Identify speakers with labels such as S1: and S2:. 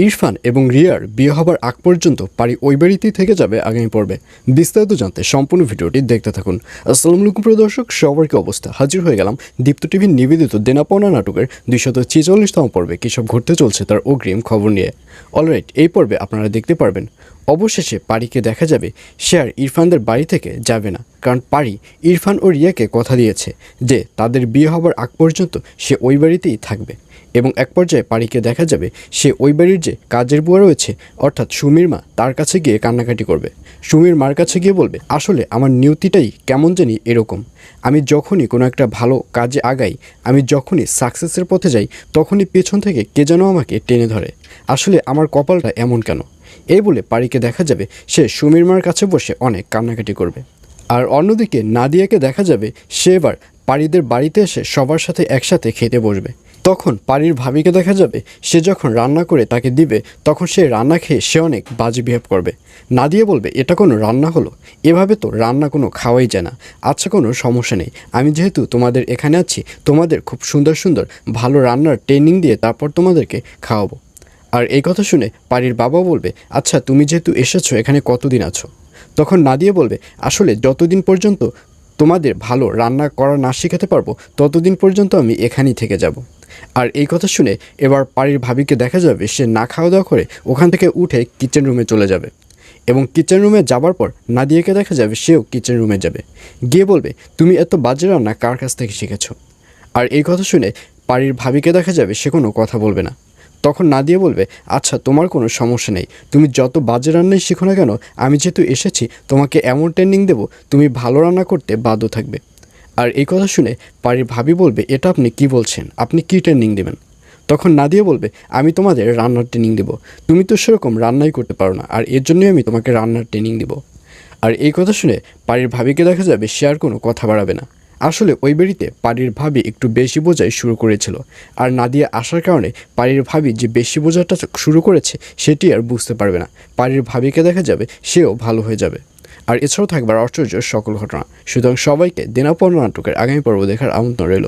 S1: ইরফান এবং রিয়ার বিয়ে হবার আগ পর্যন্ত পারি ওই বাড়িতেই থেকে যাবে আগামী পর্বে। বিস্তারিত জানতে সম্পূর্ণ ভিডিওটি দেখতে থাকুন। আসসালাম আলাইকুম প্রিয় দর্শক, সবার কি অবস্থা? হাজির হয়ে গেলাম দীপ্ত টিভির নিবেদিত দেনাপনা নাটকের দুইশত ছেচল্লিশতম পর্বে। কী সব ঘটতে চলছে তার অগ্রিম খবর নিয়ে। অলরাইট এই পর্বে আপনারা দেখতে পারবেন অবশেষে পারিকে দেখা যাবে সে আর ইরফানদের বাড়ি থেকে যাবে না, কারণ পারি ইরফান ও রিয়াকে কথা দিয়েছে যে তাদের বিয়ে হবার আগ পর্যন্ত সে ওই বাড়িতেই থাকবে এবং এক পর্যায়ে পারিকে দেখা যাবে সে ওই বাড়ির যে কাজের বুয়া রয়েছে, অর্থাৎ সুমির মা, তার কাছে গিয়ে কান্নাকাটি করবে। সুমির মার কাছে গিয়ে বলবে, আসলে আমার নিয়তিটাই কেমন জানি এরকম। আমি যখনই কোনো একটা ভালো কাজে আগাই, আমি যখনই সাকসেসের পথে যাই, তখনই পেছন থেকে কে যেন আমাকে টেনে ধরে। আসলে আমার কপালটা এমন কেন? এই বলে পারিকে দেখা যাবে সে সুমির মার কাছে বসে অনেক কান্নাকাটি করবে। আর অন্যদিকে নাদিয়াকে দেখা যাবে সে এবার পারিদের বাড়িতে এসে সবার সাথে একসাথে খেতে বসবে। তখন পারির ভাবিকে দেখা যাবে সে যখন রান্না করে তাকে দিবে, তখন সে রান্না খেয়ে সে অনেক বাজে বিহেভ করবে। নাদিয়া বলবে, এটা কোনো রান্না হলো? এভাবে তো রান্না কোনো খাওয়াই যায় না। আচ্ছা কোনো সমস্যা নেই। আমি যেহেতু তোমাদের এখানে আছি, তোমাদের খুব সুন্দর সুন্দর ভালো রান্নার ট্রেনিং দিয়ে তারপর তোমাদেরকে খাওয়াবো। আর এই কথা শুনে পারির বাবা বলবে আচ্ছা তুমি যেহেতু এসেছ, এখানে কতদিন আছো? তখন নাদিয়া বলবে, আসলে যতদিন পর্যন্ত তোমাদের ভালো রান্না করা না শেখাতে পারব, ততদিন পর্যন্ত আমি এখানেই থেকে যাব। আর এই কথা শুনে এবার পারির ভাবিকে দেখা যাবে, সে না খাওয়া দাওয়া করে ওখান থেকে উঠে কিচেন রুমে চলে যাবে। এবং কিচেন রুমে যাবার পর নাদিয়াকে দেখা যাবে, সেও কিচেন রুমে যাবে। গিয়ে বলবে, তুমি এত বাজে রান্না কার কাছ থেকে শিখেছো? আর এই কথা শুনে পারির ভাবিকে দেখা যাবে, সে কোনো কথা বলবে না। তখন নাদিয়া বলবে আচ্ছা তোমার কোনো সমস্যা নেই। তুমি যত বাজে রান্নাই শিখো না কেন, আমি যেহেতু এসেছি, তোমাকে এমন ট্রেনিং দেবো, তুমি ভালো রান্না করতে বাধ্য থাকবে। আর এই কথা শুনে পারির ভাবি বলবে, এটা আপনি কি বলছেন? আপনি কি ট্রেনিং দেবেন? তখন নাদিয়া বলবে, আমি তোমাদের রান্নার ট্রেনিং দেবো। তুমি তো সেরকম রান্নাই করতে পারো না, আর এর জন্যই আমি তোমাকে রান্নার ট্রেনিং দেবো। আর এই কথা শুনে পারির ভাবিকে দেখা যাবে সে আর কোনো কথা বাড়াবে না। আসলে ওই বাড়িতে পাড়ির ভাবি একটু বেশি বোঝাই শুরু করেছিল। আর নাদিয়া আসার কারণে পাড়ির ভাবি যে বেশি বোঝাটা শুরু করেছে, সেটি আর বুঝতে পারবে না। পাড়ির ভাবিকে দেখা যাবে সেও ভালো হয়ে যাবে। আর এছাড়াও থাকবার আশ্চর্য সকল ঘটনা। সুতরাং সবাইকে দিনাপন্ন নাটকের আগামী পর্ব দেখার আমন্ত্রণ রইল।